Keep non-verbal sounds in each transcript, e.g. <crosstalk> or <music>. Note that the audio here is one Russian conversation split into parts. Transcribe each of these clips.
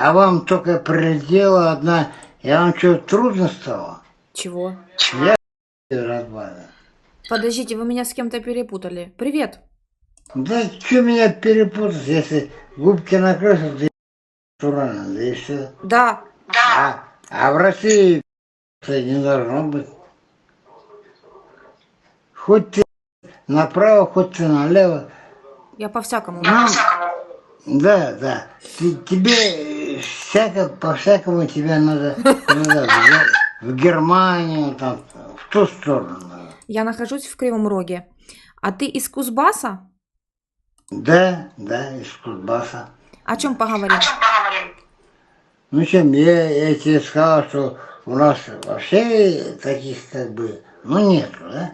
а вам только прилетела одна, и вам что, трудно стало? Чего? Я разбавил. Подождите, вы меня с кем-то перепутали. Привет. Да что меня перепутать, если губки накрасят, да и рано, да и все. Да. А, а в России это не должно быть. Хоть ты направо, хоть ты налево. Я по-всякому. Ну, да, да. Ты- тебе всяко, по-всякому тебе надо, <laughs> надо в, в Германию, там, в ту сторону. надо. Я нахожусь в Кривом Роге. А ты из Кузбасса? Да, да, из Кузбасса. О чем поговорим? Ну чем, я, я тебе сказал, что у нас вообще таких как бы, ну нету, да?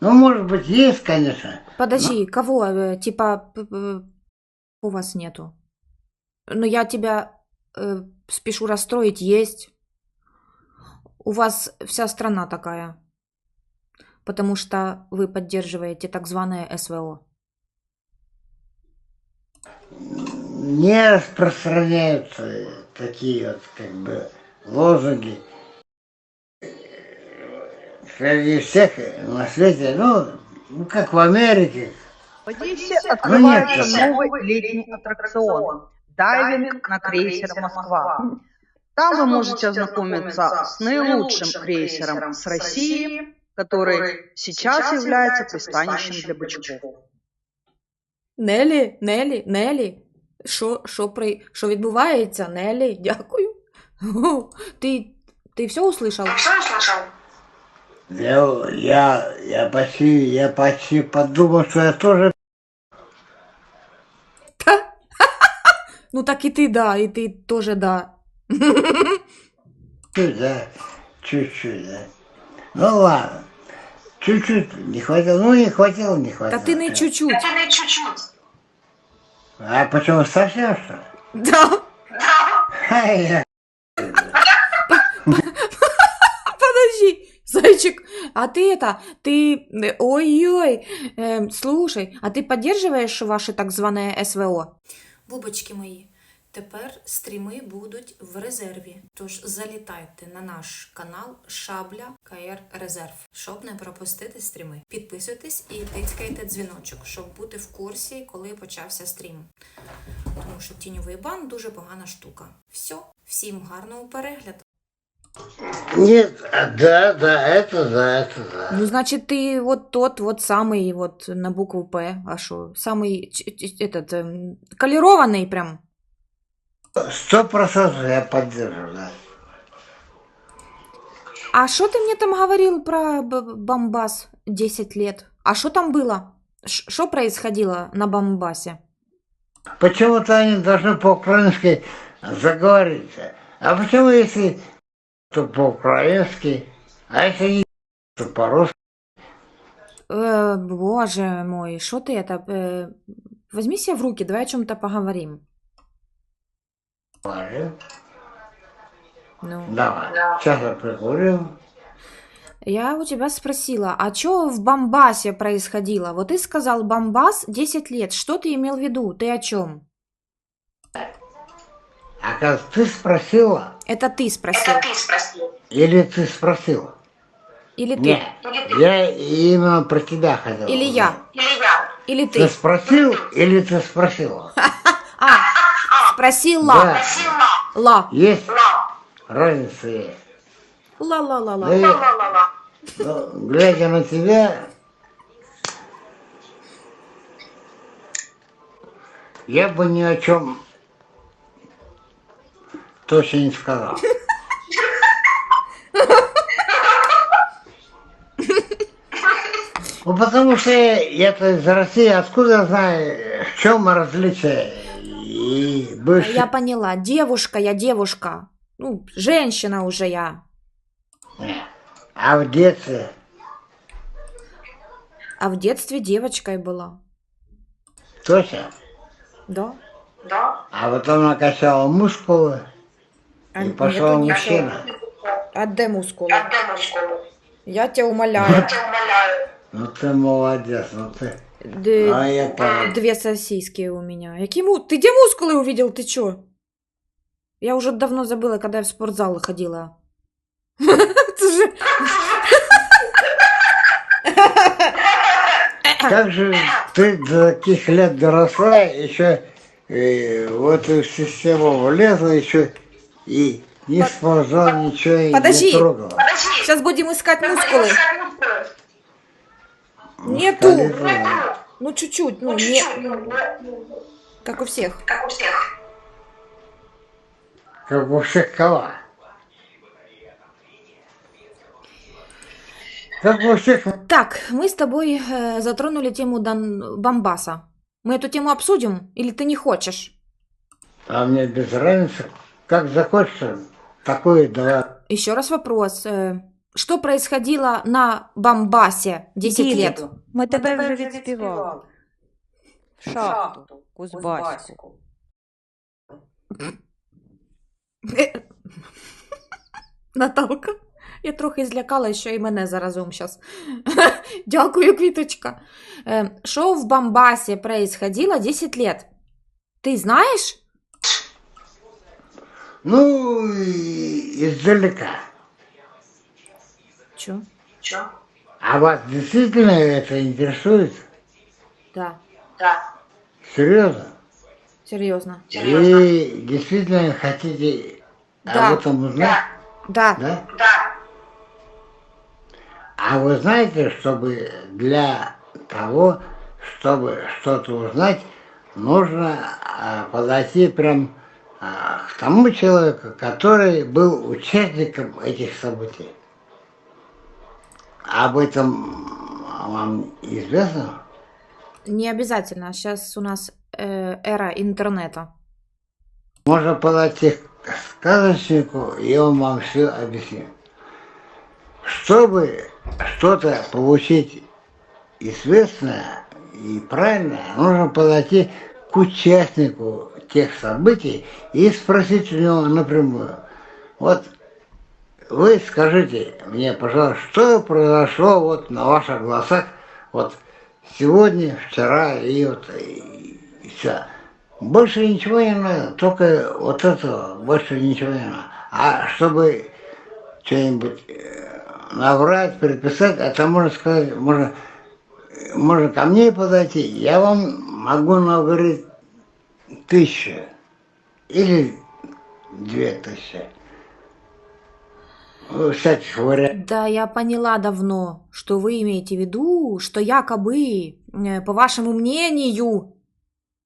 Ну, может быть, есть, конечно. Подожди, кого? э, Типа у вас нету. Но я тебя э, спешу расстроить, есть. У вас вся страна такая. Потому что вы поддерживаете так званое СВО. Не распространяются такие вот как бы лозунги. Среди всех на свете, ну, ну как в Америке, В Одессе открывается нет. новый летний аттракцион «Дайвинг на крейсере Москва». Там вы можете ознакомиться с наилучшим крейсером с России, который сейчас является пристанищем для бычков. Нелі, Нелі, Нелі. Що, що, при... що відбувається? Нелі, дякую. О, Ти, ти все услышав? я, я, я почти, я почти подумал, что я тоже Ну так і ти да, і ти теж да. <laughs> чуть, да, чуть-чуть, да. Ну ладно, чуть-чуть не хватило, ну не хватило, не хватило. ти не чуть-чуть. А почему совсем что ли? Да. Я- <laughs> Подожди, зайчик, а ты это, ты, э, ой-ой, эм, слушай, а ты поддерживаешь ваше так званое СВО? Бубочки мої, тепер стріми будуть в резерві. Тож залітайте на наш канал Шабля КР Резерв, щоб не пропустити стріми. Підписуйтесь і тицькайте дзвіночок, щоб бути в курсі, коли почався стрім. Тому що тіньовий бан дуже погана штука. Все, всім гарного перегляду. Нет, а, да, да, это да, это да. Ну, значит, ты вот тот вот самый вот на букву П, а что, самый этот эм, колерованный прям. Сто процентов я поддерживаю, да. А что ты мне там говорил про Бомбас 10 лет? А что там было? Что происходило на Бомбасе? Почему-то они должны по-украински заговорить. А почему если то по-украински, а если не то по-русски? Э, боже мой, что ты это? э, возьми себя в руки, давай о чем-то поговорим. говорю? Ну, Давай, сейчас я прикурю. я у тебя спросила, а что в Бомбасе происходило? Вот ты сказал Бомбас 10 лет, что ты имел в виду? Ты о чем? А как ты спросила, Это ты спросил. или ты спросила? Или ты? Нет, я именно про тебя хотел. Или узнать. я? Или Ты ты? спросил или ты спросила? <laughs> А, спросила. Да, Ла. есть разница есть. Ла-ла-ла-ла. Я- ну, глядя на тебя, я бы ни о чем точно не сказал. Ну, потому что я-то из России, откуда я знаю, в чем различие и бывший... Я поняла. Девушка, я девушка. Ну, женщина уже я. А в детстве А в детстве девочкой была. точно? Да. А потом накачала мускулы И пошел мужчина. А де мускулы? Я тебя умоляю. Ну ты молодец, ну ты. Д- А я. Две сосиски у меня. Які му... Ты где мускулы увидел? Ты чё? Я уже давно забыла, когда я в спортзал ходила. <laughs> Же... Как же ты до таких лет доросла, еще э, в эту систему влезла, еще и не спортзал, ничего Подожди. не трогала. Сейчас будем искать мускулы. Нету. Мускулы. Ну, чуть-чуть, ну, не... Как у всех. Как у всех кого? Как у всех Так, мы с тобой э, затронули тему Дон Бомбаса. Мы эту тему обсудим или ты не хочешь? А мне без разницы, как захочется, такое давай. Еще раз вопрос. э, Что происходило на Бомбасе 10 лет? Ми тебе вже відспівали. Шахту, Кузбаську. Е, Наталка, я трохи злякала, що і мене заразом зараз. <laughs> Дякую, квіточка. Е, Що в Бомбасі происходило 10 лет? Ти знаєш? Ну, и издалека. Чо? А вас действительно это интересует? Да, Серьезно? серйозно. И действительно хотите Да. об этом узнать? Да. Да? А вы знаете, чтобы для того, чтобы что-то узнать, нужно а, подойти прям к тому человеку, который был участником этих событий. Об этом вам известно? Не обязательно. Сейчас у нас э, эра интернета. Можно подойти к сказочнику, и он вам все объяснит. Чтобы что-то получить известное и правильное, нужно подойти к участнику тех событий и спросить у него напрямую. Вот вы скажите мне, пожалуйста, что произошло вот на ваших глазах вот сегодня, вчера и вот и, все. Больше ничего не надо, только вот этого, больше ничего не надо. А чтобы что-нибудь э, наврать, переписать, это можно сказать, можно, можно ко мне подойти, я вам могу наговорить тысячу или две тысячи. Ну. Да, я поняла давно, что вы имеете в виду, что якобы, э, по вашему мнению,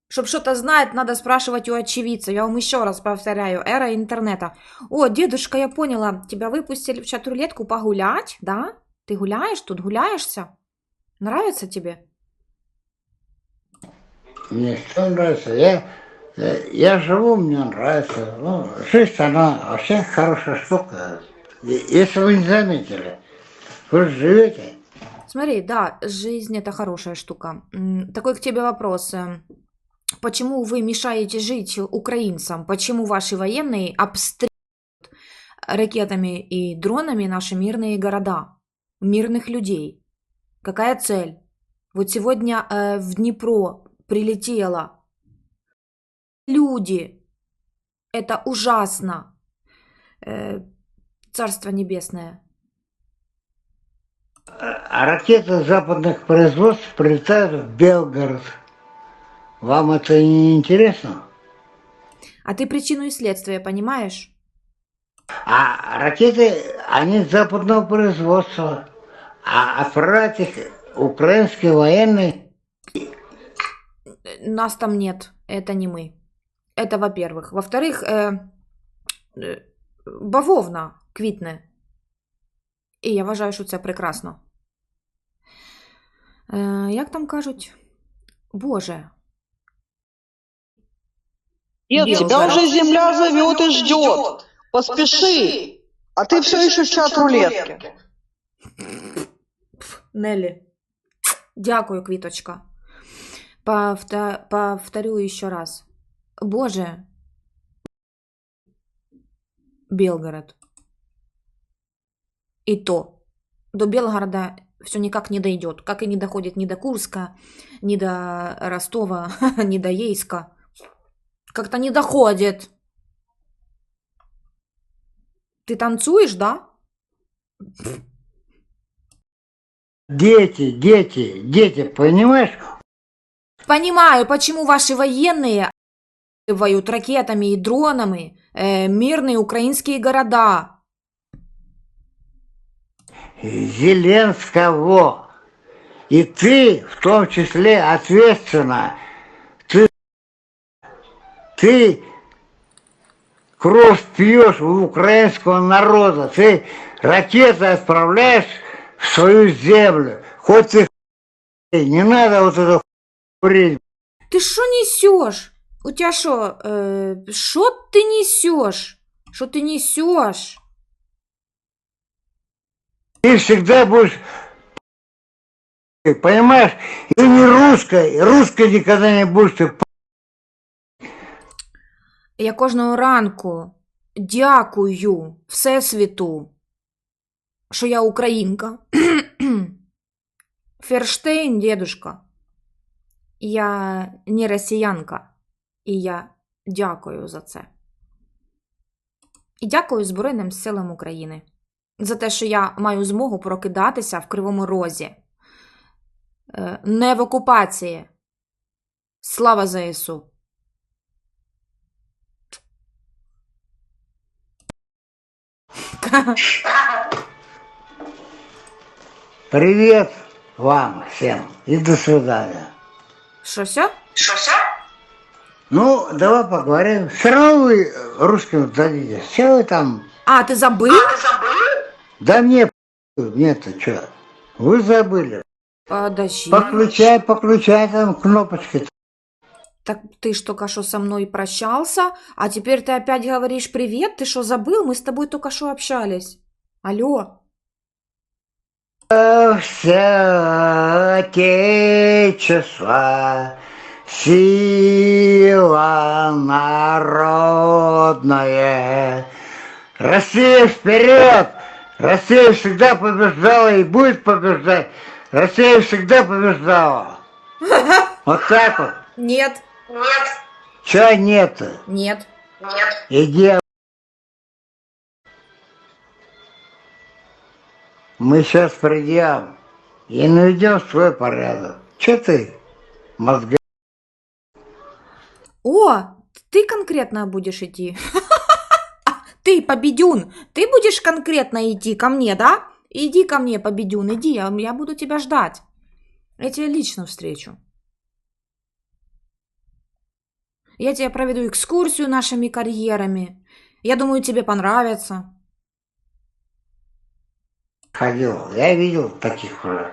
чтобы что-то знать, надо спрашивать у очевидцев. Я вам еще раз повторяю, эра интернета. О, дедушка, я поняла, тебя выпустили в чат-рулетку погулять, да? Ты гуляешь тут, гуляешься? Нравится тебе? Мне все нравится. Я, я, я живу, мне нравится. Ну, жизнь, она вообще хорошая штука. Если вы не заметили, вы же живете. Смотри, да, жизнь это хорошая штука. Такой к тебе вопрос. э, Почему вы мешаете жить украинцам? Почему ваши военные обстреливают ракетами и дронами наши мирные города, мирных людей? Какая цель? Вот сегодня э, в Днепро прилетело люди. Это ужасно. Э, Царство небесное. А ракеты западных производств прилетают в Белгород. Вам это не интересно? А ты причину и следствие понимаешь? А ракеты, они западного производства. А отправлять их украинские военные, Нас там нет, это не мы. Это во-первых. Во-вторых, е, е, бавовна квітне. І я вважаю, що це прекрасно. Е, як там кажуть? Боже. Нет, тебя Белгород. уже земля зовет и ждет. Поспеши. А ты все еще в чат рулетке. Нелі. Дякую, квіточка. Повта- Повторю ще раз. Боже. Белгород. И то. До Белгорода все никак не дойдет. Как и не доходит ни до Курска, ни до Ростова, <laughs> ни до Ейска. Как-то не доходит. Ты танцуешь, да? Дети, дети, дети, понимаешь? Понимаю, почему ваши военные воют ракетами и дронами э, мирные украинские города. Зеленского. И ты в том числе ответственна. Ты, ты кровь пьешь у украинского народа. Ты ракеты отправляешь в свою землю. Хоть ты не надо вот это курить. Ты что несешь? У тебя что? Что ты несешь? Что ты несешь? Ты всегда будешь, понимаешь, и не русской, русской никогда не будешь ты Я кожного ранку дякую Всесвіту, що я українка. <clears throat> Ферштейн, дедушка. Я не росіянка. І я дякую за це. І дякую Збройним силам України за те, що я маю змогу прокидатися в Кривому Розі. Е, Не в окупації. Слава ЗСУ! Привет вам всем и до свидания. Що все? Ну, давай поговорим. Все равно вы русским сдадитесь. Че вы там? А, ти забив? Да мне мне-то что? Вы забыли. Подожди. Подключай, подключай там кнопочки. Так ты ж только что со мной прощался, а теперь ты опять говоришь привет? Ты что, забыл? Мы с тобой только что общались. Алло. Все отечество, сила народная. Россия вперед! Россия всегда побеждала и будет побеждать. Россия всегда побеждала. <laughs> Вот так вот. Нет. Чего нет? Нет. Иди. Мы сейчас придем и наведем свой порядок. Че ты, мозга? О, ты конкретно будешь идти? <laughs> Ты, Победюн, ты будешь конкретно идти ко мне, да? Иди ко мне, Победюн, иди, я, я буду тебя ждать. Я тебя лично встречу. Я тебе проведу экскурсию нашими карьерами. Я думаю, тебе понравится. Ходил, я видел таких уже,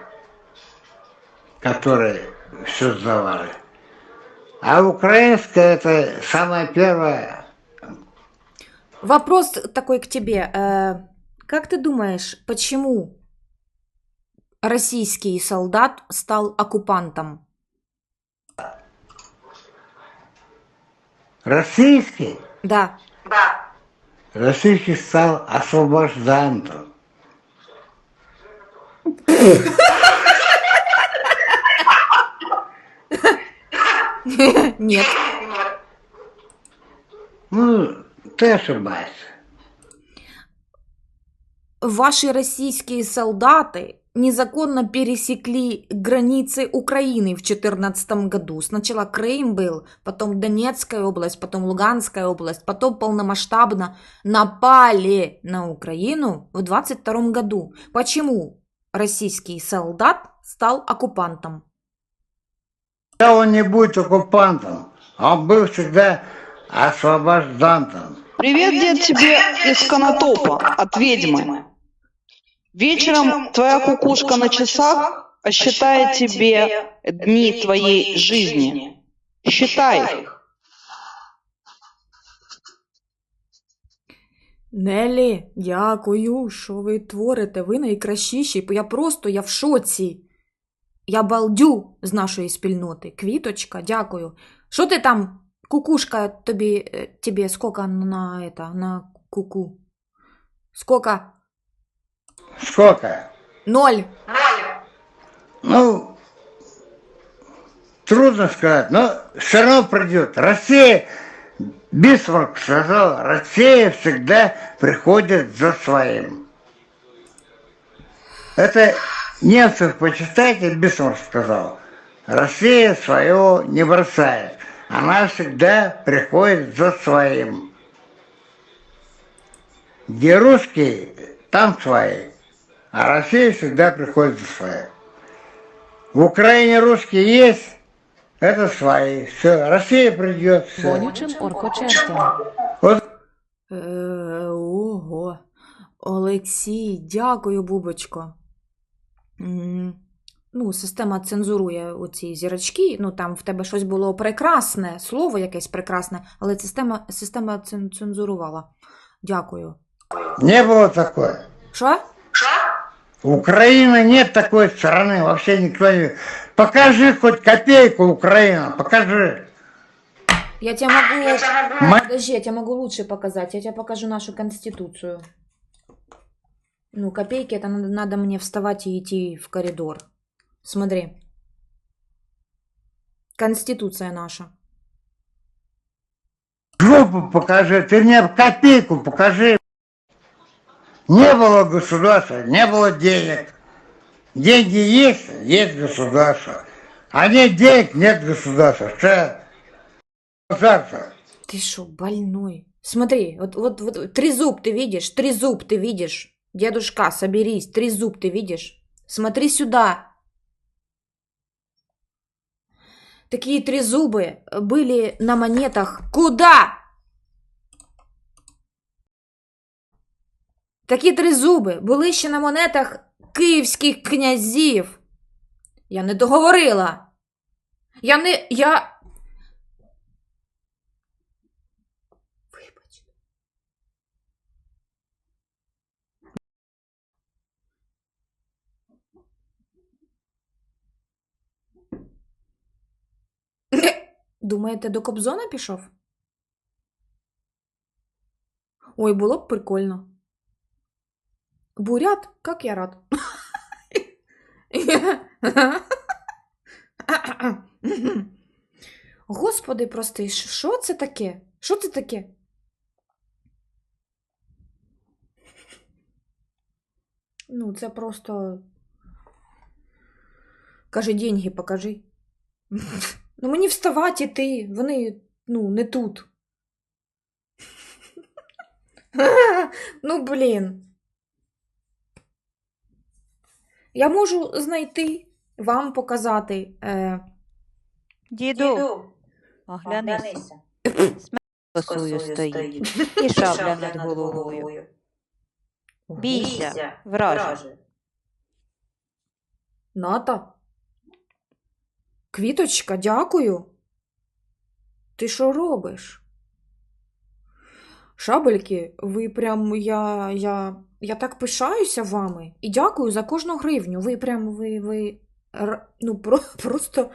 которые все сдавали. А украинская это самое первое. Вопрос такой к тебе. Э, Как ты думаешь, почему российский солдат стал оккупантом? Российский, Да. российский стал освобождантом. Нет. Ну, ты ошибаешься. Ваши российские солдаты незаконно пересекли границы Украины в 2014 году. Сначала Крым был, потом Донецкая область, потом Луганская область, потом полномасштабно напали на Украину в 2022 году. Почему российский солдат стал оккупантом? Да он не будет оккупантом, он был всегда освобождантом. Привет, дед, тебе из Конотопа от ведьмы. Вечером твоя кукушка на часах считает тебе дни твоей жизни. Считай их. Нелі, дякую, що ви творите. Ви найкращіші. Я просто я в шоці. Я балдю з нашої спільноти. Квіточка, дякую. Що ти там, кукушка, тобі, е, тебе сколько на это, на куку? Сколько? Сколько? Ноль. Ну, трудно сказать, но все равно придет. Россия Бисмарк сказал, Россия всегда приходит за своим. Это немцев почитайте, Бисмарк сказал. Россия свое не бросает. Она всегда приходит за своим. Где русские, там свои. А Россия всегда приходит за своим. В Украине русские есть, это свои. Все, Россия придет, все. Вонючим оркочертом. Вот Е, ого. Олексій, дякую, Бубочко. М, Ну, система цензурує оці зірочки. Ну, там в тебе щось було прекрасне, слово якесь прекрасне, але система, система цен- цензурувала. Дякую. не было такое. Що? У Украины нет такой страны, вообще никто не... Покажи хоть копейку Украина, покажи. Я тебе могу... Подожди, я тебе могу лучше показать. Я тебе покажу нашу конституцию. Ну, копейки, это надо, надо мне вставать и идти в коридор. Смотри. Конституция наша. Жопу покажи, ты мне копейку покажи. Не было государства, не было денег. Деньги есть, есть государство. А нет денег, нет государства. Что? Государство. Ты что, больной? Смотри, вот, вот, вот трезуб ты видишь, трезуб ты видишь. Дедушка, соберись, трезуб ты видишь. Смотри сюда. Такие трезубы были на монетах. Куда? Такі тризуби були ще на монетах київських князів. Я не договорила. Я не. Я. Вибач. Думаєте, до Кобзона пішов? Ой, було б прикольно. Бурят, как я рад. Господи, прости, що це таке? Що це таке? Ну, це просто. Кажи, деньги покажи. Ну, мені вставати іти. Вони, ну, не тут. Ну, блін. Я можу знайти, вам показати. Е, Діду, оглянися. Смерть косою стоїть. І шабля над головою. Бійся, враже. Ната. Квіточка, дякую. Ти що робиш? Шабельки, ви прям я, я, я так пишаюся вами і дякую за кожну гривню. Ви прям ви, ви ну, про, <laughs> просто